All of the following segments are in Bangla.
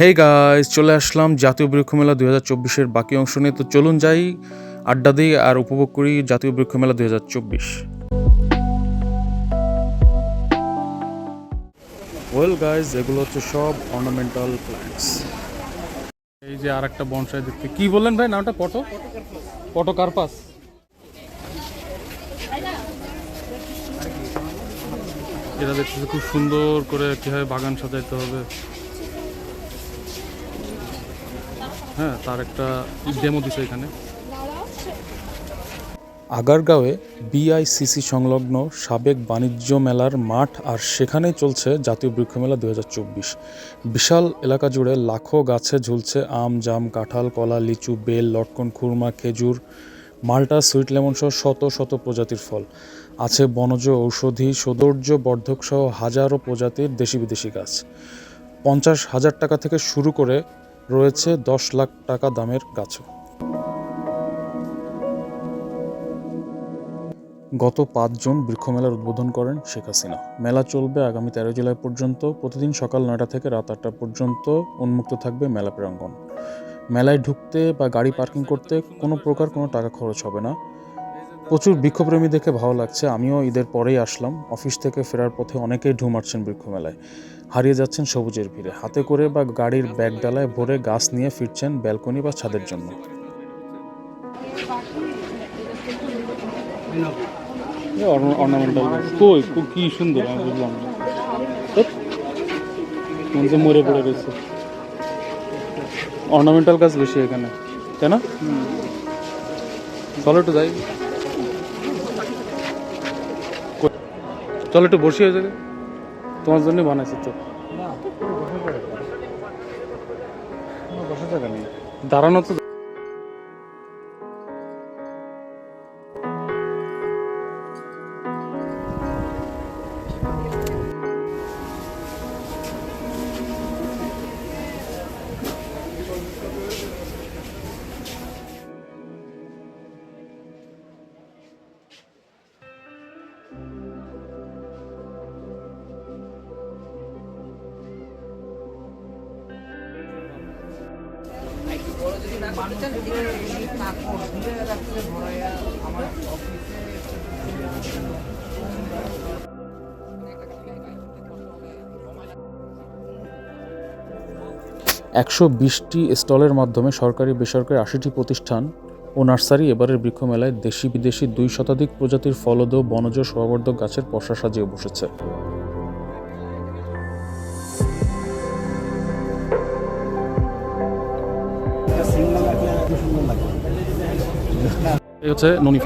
হেই গাইস চলে আসলাম জাতীয় বৃক্ষ মেলা দুই হাজার চব্বিশের বাকি অংশ নিয়ে। তো চলুন যাই, আড্ডা দিই আর উপভোগ করি জাতীয় বৃক্ষ মেলা দুই হাজার চব্বিশ। ওয়েল গাইজ এগুলো হচ্ছে সব অর্নামেন্টাল প্ল্যান্টস এই যে আর একটা বনসাই দেখতে। কি বললেন ভাই, নামটা? পটো? পটো কার্পাস এটা দেখতেছে খুব সুন্দর করে কীভাবে বাগান সাজাইতে হবে। হ্যাঁ তার একটা ডেমো দিছে এখানে। আগারগাঁওয়ে বিআইসিসি সংলগ্ন সাবেক বাণিজ্য মেলার মাঠ আর সেখানেই চলছে জাতীয় বৃক্ষ মেলা দু বিশাল এলাকা জুড়ে লাখো গাছে ঝুলছে আম, জাম, কাঁঠাল, কলা, লিচু, বেল, লটকন, খুরমা, খেজুর, মাল্টা, সুইট লেমন সহ শত শত প্রজাতির ফল। আছে বনজ ঔষধি, সৌন্দর্য বর্ধক সহ হাজারো প্রজাতির দেশি বিদেশি গাছ। পঞ্চাশ হাজার টাকা থেকে শুরু করে রয়েছে দশ লাখ টাকা দামের গাছও গত পাঁচজন বৃক্ষমেলার উদ্বোধন করেন শেখ হাসিনা। মেলা চলবে আগামী তেরো জুলাই পর্যন্ত। প্রতিদিন সকাল নয়টা থেকে রাত আটটা পর্যন্ত উন্মুক্ত থাকবে মেলা প্রাঙ্গণ। মেলায় ঢুকতে বা গাড়ি পার্কিং করতে কোনো প্রকার কোনো টাকা খরচ হবে না। প্রচুর বৃক্ষপ্রেমী দেখে ভালো লাগছে, আমিও ঈদের পরেই আসলাম। অফিস থেকে ফেরার পথে অনেকেই ঢু মারছেন বৃক্ষমেলায়। হারিয়ে যাচ্ছেন সবুজের ভিড়ে। হাতে করে বা গাড়ির ব্যাগ ডালায় ভরে গাছ নিয়ে ফিরছেন ব্যালকনি বা ছাদের জন্য। অর্নামেন্টাল মনে মরে পড়ে অর্নামেন্টাল গাছ বেশি এখানে, তাই না? চলো একটু যাই। চলো একটু বসি হয়ে যাবে। তোমার জন্য বানাইছি তো। দাঁড়ানো তো একশো বিশটি স্টলের মাধ্যমে সরকারি বেসরকারি আশিটি প্রতিষ্ঠান ও নার্সারি এবারের বৃক্ষমেলায় দেশি বিদেশি দুই শতাধিক প্রজাতির ফলদ, বনজ সহবর্ধক গাছের পশা সাজিয়ে বসেছে। হচ্ছে ননি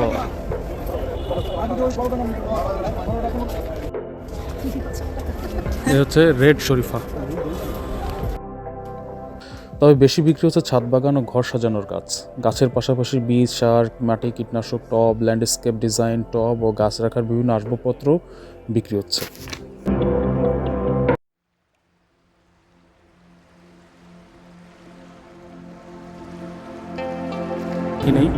হচ্ছে রেড শরীফা। তবে বেশি বিক্রি হচ্ছে ছাদ বাগান ও ঘর সাজানোর গাছ। গাছের পাশাপাশি বীজ, সার, মাটি, কীটনাশক, টব ল্যান্ডস্কেপ ডিজাইন টব ও গাছ রাখার বিভিন্ন আসবাবপত্র বিক্রি হচ্ছে। কি নেই।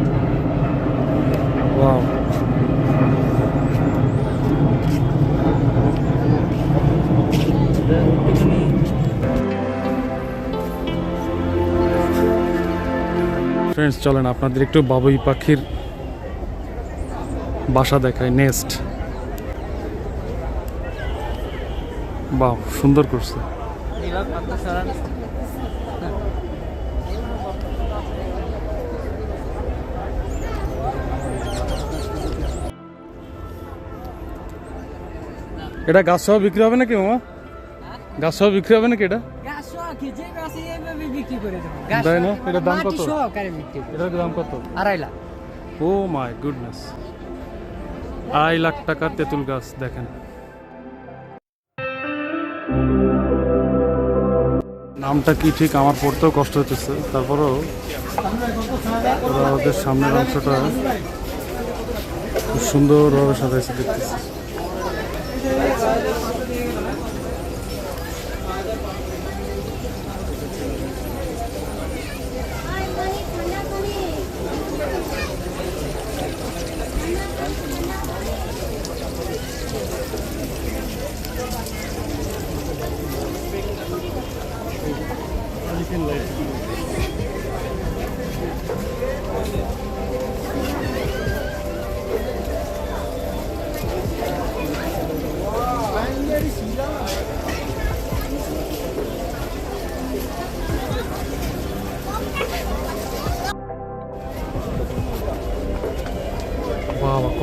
ফ্রেন্ডস চলেন আপনাদের একটু বাবুই পাখির বাসা দেখায় নেস্ট বাহ সুন্দর করছে। এটা গাছ সহ বিক্রি হবে নাকি মামা? গাছ সহ বিক্রি হবে নাকি এটা? তাই না? এটার দাম কত? এটার দাম কত? আড়াই লাখ। ও মাই গুডনেস। আড়াই লাখ টাকার তেঁতুল গাছ দেখেন। নামটা কি ঠিক আমার পড়তেও কষ্ট হতেছে তারপরেও ওরা ওদের সামনের অংশটা খুব সুন্দরভাবে সাজাইছে দেখতেছি। বাবা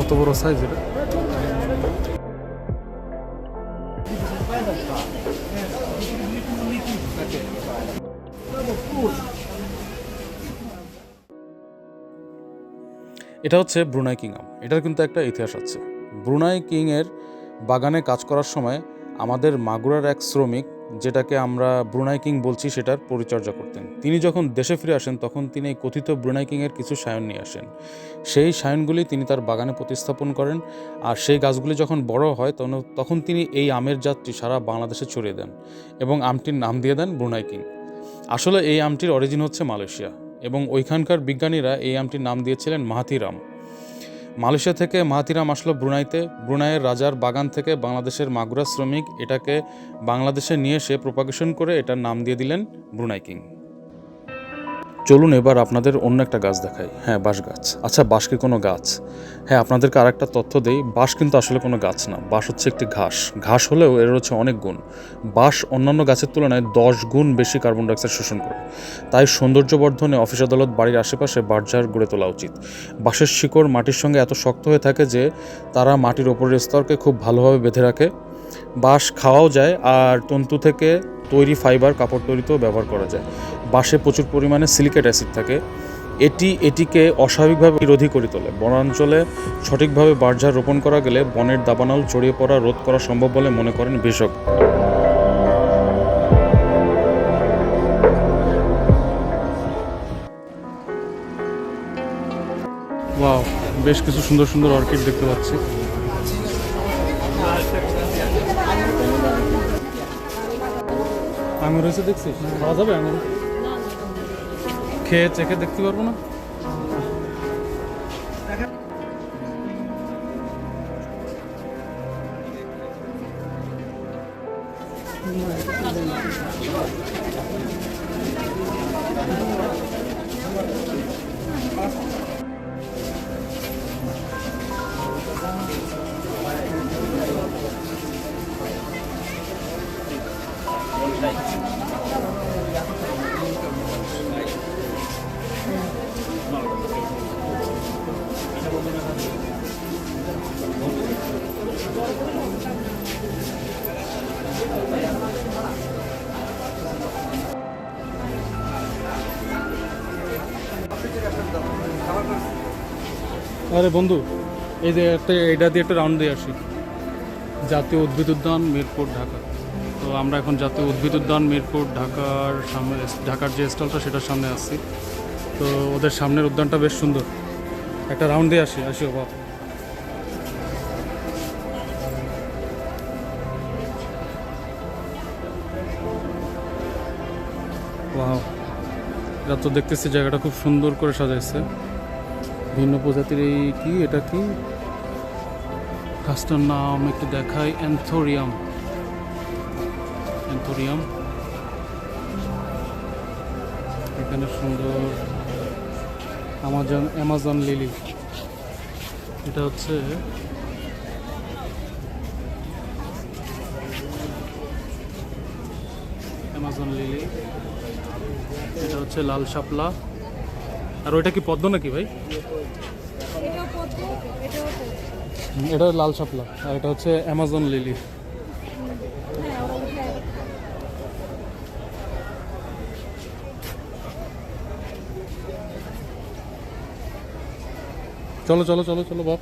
কত বড় সাইজ এটা এটা হচ্ছে ব্রুনাই কিং আম। এটার কিন্তু একটা ইতিহাস আছে। ব্রুনাই কিংয়ের বাগানে কাজ করার সময় আমাদের মাগুরার এক শ্রমিক যেটাকে আমরা ব্রুনাই কিং বলছি, সেটার পরিচর্যা করতেন। তিনি যখন দেশে ফিরে আসেন, তখন তিনি এই কথিত ব্রুনাই কিংয়ের কিছু সায়ন নিয়ে আসেন। সেই সায়নগুলি তিনি তার বাগানে প্রতিস্থাপন করেন, আর সেই গাছগুলি যখন বড় হয় তখন তখন তিনি এই আমের জাতটি সারা বাংলাদেশে ছড়িয়ে দেন এবং আমটির নাম দিয়ে দেন ব্রুনাই কিং। আসলে এই আমটির অরিজিন হচ্ছে মালয়েশিয়া এবং ওইখানকার বিজ্ঞানীরা এই আমটির নাম দিয়েছিলেন মাহাতিরাম মালয়েশিয়া থেকে মাহাতিরাম আসলো ব্রুনাইতে। ব্রুনাইয়ের রাজার বাগান থেকে বাংলাদেশের মাগুরা শ্রমিক এটাকে বাংলাদেশে নিয়ে এসে প্রোপাগেশন করে এটার নাম দিয়ে দিলেন ব্রুনাই কিং। চলুন এবার আপনাদের অন্য একটা গাছ দেখাই। হ্যাঁ বাঁশ গাছ। আচ্ছা বাঁশ কি কোনো গাছ? হ্যাঁ আপনাদেরকে আর একটা তথ্য দেই। বাঁশ কিন্তু আসলে কোনো গাছ না। বাঁশ হচ্ছে একটি ঘাস। ঘাস হলেও এর হচ্ছে অনেক গুণ। বাঁশ অন্যান্য গাছের তুলনায় দশ গুণ বেশি কার্বন ডাইঅক্সাইড শোষণ করে। তাই সৌন্দর্য বর্ধনে অফিস আদালত বাড়ির আশেপাশে বাঁশঝাড় গড়ে তোলা উচিত। বাঁশের শিকড় মাটির সঙ্গে এত শক্ত হয়ে থাকে যে তারা মাটির ওপরের স্তরকে খুব ভালোভাবে বেঁধে রাখে। বাঁশ খাওয়াও যায় আর তন্তু থেকে তৈরি ফাইবার কাপড় তৈরিতেও ব্যবহার করা যায়। বাঁশে প্রচুর পরিমাণে সিলিকেট অ্যাসিড থাকে। এটি, এটিকে অস্বাভাবিকভাবে বিরোধী করে তোলে। বনাঞ্চলে সঠিকভাবে বাঁশঝাড় রোপণ করা গেলে বনের দাবানল ছড়িয়ে পড়া রোধ করা সম্ভব বলে মনে করেন বিশেষজ্ঞ ওয়াও, বেশ কিছু সুন্দর সুন্দর অর্কিড দেখতে পাচ্ছি। আঙুর হয়েছে দেখছিস? পাওয়া যাবে আঙুর খেয়ে চেখে দেখতে পারব না আরে বন্ধু, এই যে একটা এটা দিয়ে একটা রাউন্ড দিয়ে আসি। জাতীয় উদ্ভিদ উদ্যান, মিরপুর, ঢাকা। তো আমরা এখন জাতীয় উদ্ভিদ উদ্যান, মিরপুর, ঢাকার সামনে ঢাকার যে স্টলটা সেটার সামনে আসছি। তো ওদের সামনের উদ্যানটা বেশ সুন্দর। একটা রাউন্ড দিয়ে আসি আসি বাবা এটা তো দেখতেছি জায়গাটা খুব সুন্দর করে সাজাইছে। ভিন্ন প্রজাতির এই কি? এটা কি? গাছটার নাম একটু দেখাই, অ্যান্থোরিয়াম। অ্যান্থোরিয়াম। এখানে সুন্দর আমাজন অ্যামাজন লিলি। এটা হচ্ছে অ্যামাজন লিলি। এটা হচ্ছে লাল শাপলা। আর ওইটা কি পদ্ম নাকি ভাই? এটা লাল শাপলা, আর এটা হচ্ছে অ্যামাজন লিলি চলো চলো চলো চলো, বাপ।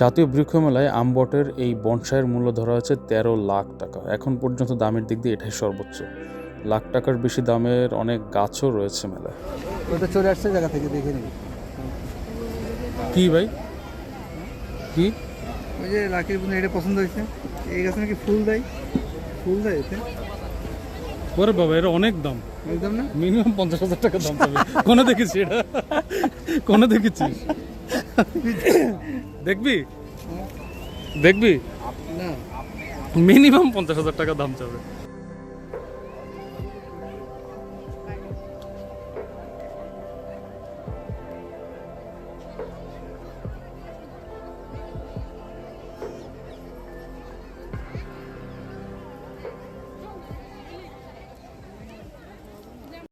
জাতীয় বৃক্ষ মেলায় আমবটের এই বনসাইয়ের মূল্য ধরা হয়েছে তেরো লাখ টাকা। এখন পর্যন্ত দামের দিক দিয়ে এটাই সর্বোচ্চ। লাখ টাকার বেশি দামের অনেক গাছও রয়েছে মেলায়। ওটা চলে আসছে জায়গা থেকে দেখে নিবি কি ভাই? কি? ওই যে লাকির বন্ধু এটা পছন্দ হয়েছে। এই গাছে নাকি ফুল দেয়? ফুল দেয় এতে? ওরে বাবা এটা অনেক দাম। একদম না? মিনিমাম পঞ্চাশ হাজার টাকা দাম পাবে। কোনে দেখেছি এটা? কোনে দেখেছিস? দেখবি? দেখবি? মিনিমাম পঞ্চাশ হাজার টাকা দাম চাবে।